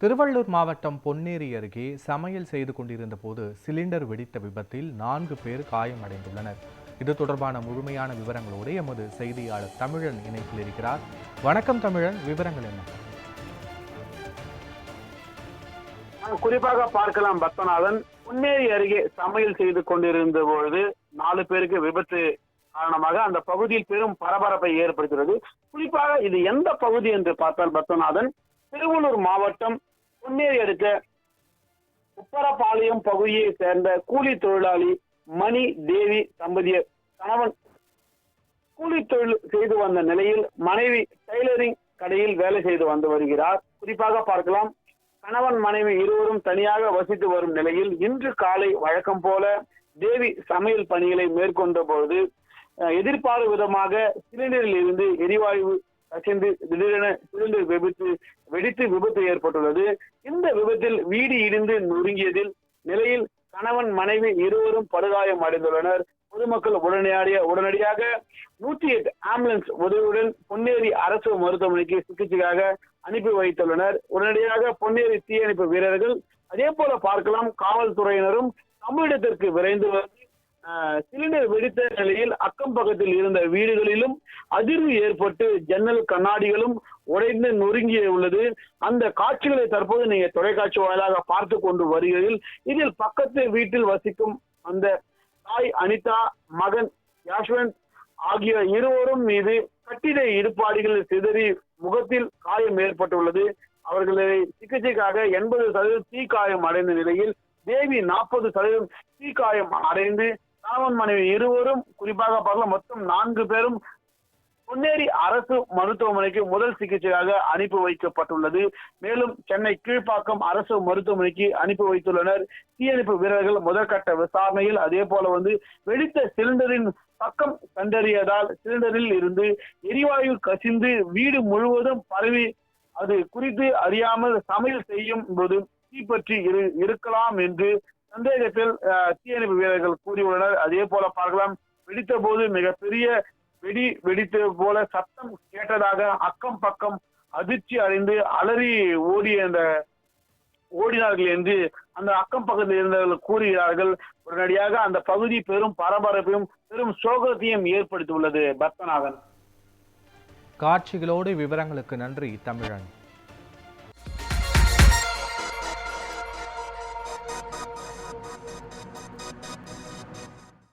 திருவள்ளூர் மாவட்டம் பொன்னேரி அருகே சமையல் செய்து கொண்டிருந்த போது சிலிண்டர் வெடித்த விபத்தில் நான்கு பேர் காயமடைந்துள்ளனர். இது தொடர்பான முழுமையான விவரங்களோடு எமது செய்தியாளர் தமிழன் இணைப்பில் இருக்கிறார். வணக்கம் தமிழன் விவரங்கள் என்ன? குறிப்பாக பார்க்கலாம் பத்மநாதன். பொன்னேரி அருகே சமையல் செய்து கொண்டிருந்த பொழுது நாலு பேருக்கு விபத்து காரணமாக அந்த பகுதியில் பெரும் பரபரப்பை ஏற்படுத்துகிறது குறிப்பாக இது எந்த பகுதி என்று பார்த்தால் பத்மநாதன் திருவள்ளூர் மாவட்டம் பொன்னேரி அடுத்த உப்பரப்பாளையம் பகுதியை சேர்ந்த கூலி தொழிலாளி மணி தேவி தம்பதியர் கணவன். கூலி தொழில் செய்து வந்த நிலையில் மனைவி டெய்லரிங் கடையில் வேலை செய்து வந்து வருகிறார். குறிப்பாக பார்க்கலாம். கணவன் மனைவி இருவரும் தனியாக வசித்து வரும் நிலையில் இன்று காலை வழக்கம் போல தேவி சமையல் பணிகளை மேற்கொண்ட பொழுது அஹ், விதமாக சிலிண்டரில் இருந்து எரிவாயு கசிந்து திடீரென சிலிண்டர் விபத்து வெடித்து விபத்து ஏற்பட்டுள்ளது. இந்த விபத்தில் வீடு இடிந்து நொறுங்கியதில் நிலையில் கணவன் மனைவி இருவரும் படுகாயம் அடைந்துள்ளனர். பொதுமக்கள் உடனடியாக உடனடியாக நூற்றி எட்டு ஆம்புலன்ஸ் உதவியுடன் பொன்னேரி அரசு மருத்துவமனைக்கு சிகிச்சைக்காக அனுப்பி வைத்துள்ளனர். உடனடியாக பொன்னேரி தீயணைப்பு வீரர்கள் அதே போல பார்க்கலாம் காவல்துறையினரும் தமிழிடத்திற்கு விரைந்து வந்து சிலிண்டர் வெடித்த நிலையில் அக்கம் பக்கத்தில் இருந்த வீடுகளிலும் அதிர்வு ஏற்பட்டு ஜன்னல் கண்ணாடிகளும் உடைந்து நொறுங்கிய உள்ளது. அந்த காட்சிகளை தற்போது நீங்க தொலைக்காட்சி வாயிலாக பார்த்து கொண்டு வருகிறீர்கள். இதில் பக்கத்து வீட்டில் வசிக்கும் அந்த தாய் அனிதா மகன் யாஷ்வந்த் ஆகிய இருவரும் மீது கட்டிட இடுபாடுகள் சிதறி முகத்தில் காயம் ஏற்பட்டுள்ளது. அவர்களை சிகிச்சைக்காக எண்பது சதவீதம் தீக்காயம் அடைந்த நிலையில் தேவி நாற்பது சதவீதம் தீக்காயம் அடைந்து கணவன் மனைவி இருவரும் குறிப்பாக பார்க்கலாம் மொத்தம் நான்கு பேரும் பொன்னேரி அரசு மருத்துவமனைக்கு முதல் சிகிச்சையாக அனுப்பி வைக்கப்பட்டுள்ளது. மேலும் சென்னை கீழ்ப்பாக்கம் அரசு மருத்துவமனைக்கு அனுப்பி வைத்துள்ளனர். தீயணைப்பு வீரர்கள் முதற்கட்ட விசாரணையில் அதே போல வந்து வெடித்த சிலிண்டரின் பக்கம் கண்டறியதால் சிலிண்டரில் இருந்து எரிவாயு கசிந்து வீடு முழுவதும் பரவி அது குறித்து அறியாமல் சமையல் செய்யும் போது தீப்பற்றி இரு இருக்கலாம் என்று சந்தேகத்தில் தீயணைப்பு வீரர்கள் கூறியுள்ளனர். அதே போல பார்க்கலாம் வெடித்த போது மிகப்பெரிய வெடி வெடித்தது போல சத்தம் கேட்டதாக அக்கம் பக்கம் அதிர்ச்சி அடைந்து அலறி ஓடிய அந்த ஓடினார்கள் என்று அந்த அக்கம் பக்கத்தில் இருந்தவர்கள் கூறுகிறார்கள். உடனடியாக அந்த பகுதி பெரும் பரபரப்பையும் பெரும் சோகத்தையும் ஏற்படுத்தியுள்ளது பத்மநாதன். காட்சிகளோடு விவரங்களுக்கு நன்றி தமிழன்.